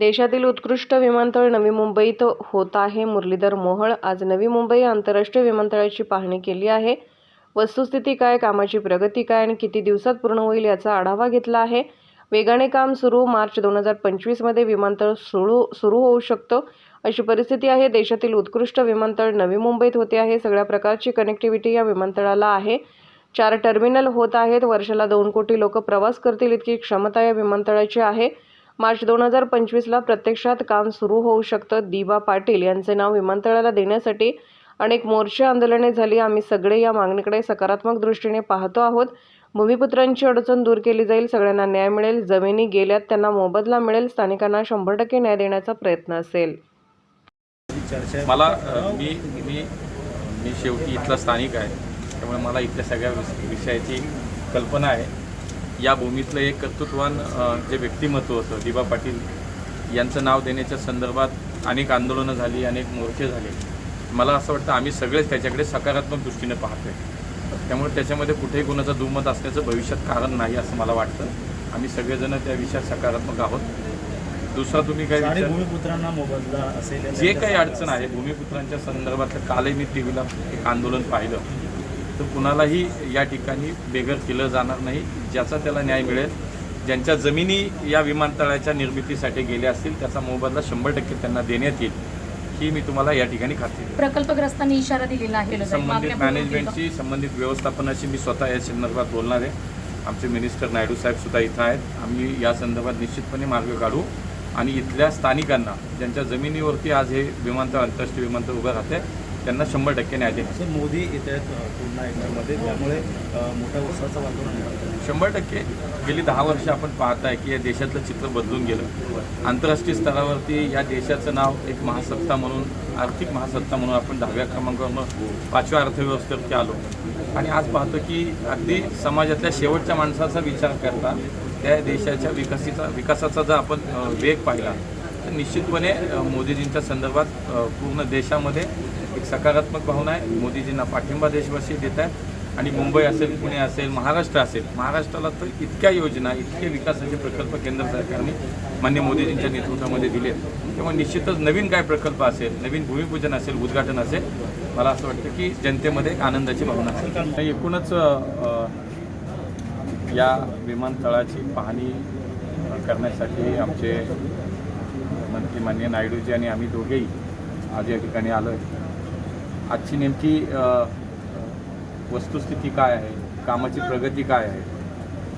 देशातील उत्कृष्ट विमानतळ नवी मुंबईत होत आहे. मुरलीधर मोहळ आज नवी मुंबई आंतरराष्ट्रीय विमानतळाची पाहणी केली आहे. वस्तुस्थिती काय कामाची प्रगती काय आणि किती दिवसात पूर्ण होईल याचा आढावा घेतला आहे. वेगाने काम सुरू मार्च दोन हजार पंचवीसमध्ये विमानतळ सुरू सुरू होऊ शकतं. अशी परिस्थिती आहे. देशातील उत्कृष्ट विमानतळ नवी मुंबईत होते आहे. सगळ्या प्रकारची कनेक्टिव्हिटी या विमानतळाला आहे. चार टर्मिनल होत आहेत. वर्षाला दोन कोटी लोक प्रवास करतील इतकी क्षमता या विमानतळाची आहे. मार्च दोन हजार पंचवीसला प्रत्यक्षात काम सुरू होऊ शकतं. दिबा पाटील यांचे नाव विमानतळाला देण्यासाठी अनेक मोर्चे आंदोलने झाली. आम्ही सगळे या मागणीकडे सकारात्मक दृष्टीने पाहतो आहोत. भूमिपुत्रांची अडचण दूर केली जाईल सगळ्यांना न्याय मिळेल जमिनी गेल्यात त्यांना मोबदला मिळेल स्थानिकांना शंभर टक्के न्याय देण्याचा प्रयत्न असेल. मला मी मी मी शेवटी इथला स्थानिक आहे. त्यामुळे मला इथल्या सगळ्या विषयाची कल्पना आहे. या भूमीतलं एक कर्तृत्वान जे व्यक्तिमत्व होतं दिबा पाटील यांचं नाव देण्याच्या संदर्भात अनेक आंदोलनं झाली अनेक मोर्चे झाले. मला असं वाटतं आम्ही सगळेच त्याच्याकडे सकारात्मक दृष्टीने पाहतोय. त्यामुळे त्याच्यामध्ये कुठेही कोणाचं दुमत असण्याचं भविष्यात कारण नाही असं मला वाटतं. आम्ही सगळेजण त्या विषयात सकारात्मक आहोत. दुसरा तुम्ही काय भूमिपुत्रांना मोबदला असेल जे काही अडचण आहे भूमिपुत्रांच्या संदर्भात कालही मी टी व्हीला एक आंदोलन पाहिलं. तर कुणालाही या ठिकाणी बेघर केलं जाणार नाही ज्याचा त्याला न्याय मिळेल. ज्यांच्या जमिनी या विमानतळाच्या निर्मितीसाठी गेल्या असतील त्याचा मोबदला शंभर टक्के त्यांना देण्यात येईल ही मी तुम्हाला या ठिकाणी खात्री. प्रकल्पग्रस्तांनी इशारा दिलेला आहे. संबंधित मॅनेजमेंटची संबंधित व्यवस्थापनाची मी स्वतः या संदर्भात बोलणार आहे. आमचे मिनिस्टर नायडू साहेब सुद्धा इथं आहेत. आम्ही या संदर्भात निश्चितपणे मार्ग काढू आणि इथल्या स्थानिकांना ज्यांच्या जमिनीवरती आज हे विमानतळ आंतरराष्ट्रीय विमानतळ उभं राहते त्यांना शंभर टक्के न्याय असं मोदी येत आहेत पुन्हा एकदामध्ये त्यामुळे अ, मोठा उत्साहाचं वातावरण. शंभर टक्के. गेली दहा वर्ष आपण पाहताय की या देशातलं चित्र बदलून गेलं. आंतरराष्ट्रीय स्तरावरती या देशाचं नाव एक महासत्ता म्हणून आर्थिक महासत्ता म्हणून आपण दहाव्या क्रमांकावर पाचव्या अर्थव्यवस्थेवरती आलो. आणि आज पाहतो की अगदी समाजातल्या शेवटच्या माणसाचा विचार करता त्या देशाच्या विकासीचा विकासाचा जर आपण वेग पाहिला तर निश्चितपणे मोदीजींच्या संदर्भात पूर्ण देशामध्ये सकारात्मक भावना आहे. मोदीजींना पाठिंबा देशवासी देत आहेत. आणि मुंबई असेल पुणे असेल महाराष्ट्र असेल महाराष्ट्राला तर इतक्या योजना इतके विकासाचे प्रकल्प केंद्र सरकारने मान्य मोदीजींच्या नेतृत्वामध्ये दिले तेव्हा निश्चितच नवीन काय प्रकल्प असेल नवीन भूमिपूजन असेल उद्घाटन असेल मला असं वाटतं की जनतेमध्ये एक आनंदाची भावना असेल. एकूणच या विमानतळाची पाहणी करण्यासाठी आमचे मंत्री मान्य नायडूजी आणि आम्ही दोघेही आज या ठिकाणी आलो आहे आजची नेमकी वस्तुस्थिती काय आहे? कामाची प्रगती काय आहे?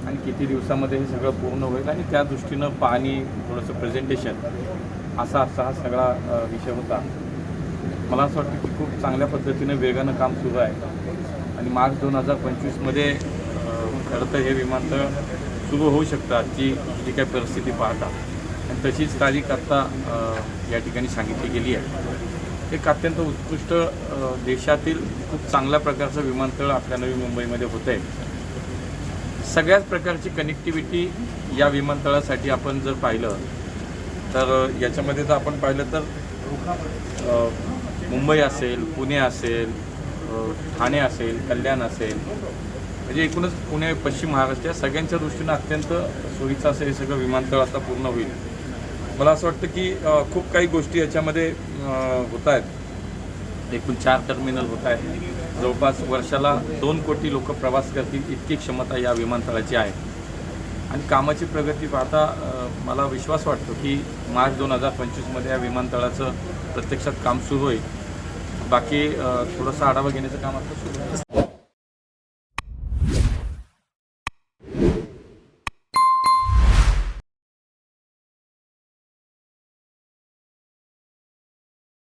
आणि किती दिवसामध्ये हे सगळं पूर्ण होईल? आणि त्या दृष्टीनं पाहणी थोडंसं प्रेझेंटेशन असा असा हा सगळा विषय होता. मला असं वाटतं की खूप चांगल्या पद्धतीनं वेगानं काम सुरू आहे. आणि मार्च दोन हजार पंचवीसमध्ये खरं तर हे विमानतळ सुरू होऊ शकतं आजची जी काही परिस्थिती पाहता. आणि तशीच तारीख आत्ता या ठिकाणी सांगितली गेली आहे. एक अत्यंत उत्कृष्ट देशातील खूप चांगल्या प्रकारचं विमानतळ आपल्या नवी मुंबईमध्ये होतं आहे सगळ्याच प्रकारची कनेक्टिव्हिटी या विमानतळासाठी आपण जर पाहिलं तर याच्यामध्ये जर आपण पाहिलं तर मुंबई असेल पुणे असेल ठाणे असेल कल्याण असेल म्हणजे एकूणच पुणे पश्चिम महाराष्ट्र या सगळ्यांच्या दृष्टीनं अत्यंत सोयीचं असं हे सगळं विमानतळ आता पूर्ण होईल. मला असं वाटतं की खूप काही गोष्टी याच्यामध्ये होत आहेत एकूण चार टर्मिनल होत आहेत जवळपास वर्षाला दोन कोटी लोक प्रवास करतील इतकी क्षमता या विमानतळाची आहे. आणि कामाची प्रगती पाहता मला विश्वास वाटतो की मार्च दोन हजार पंचवीसमध्ये या विमानतळाचं प्रत्यक्षात काम सुरू होईल. बाकी थोडंसं आढावा घेण्याचं काम आता सुरू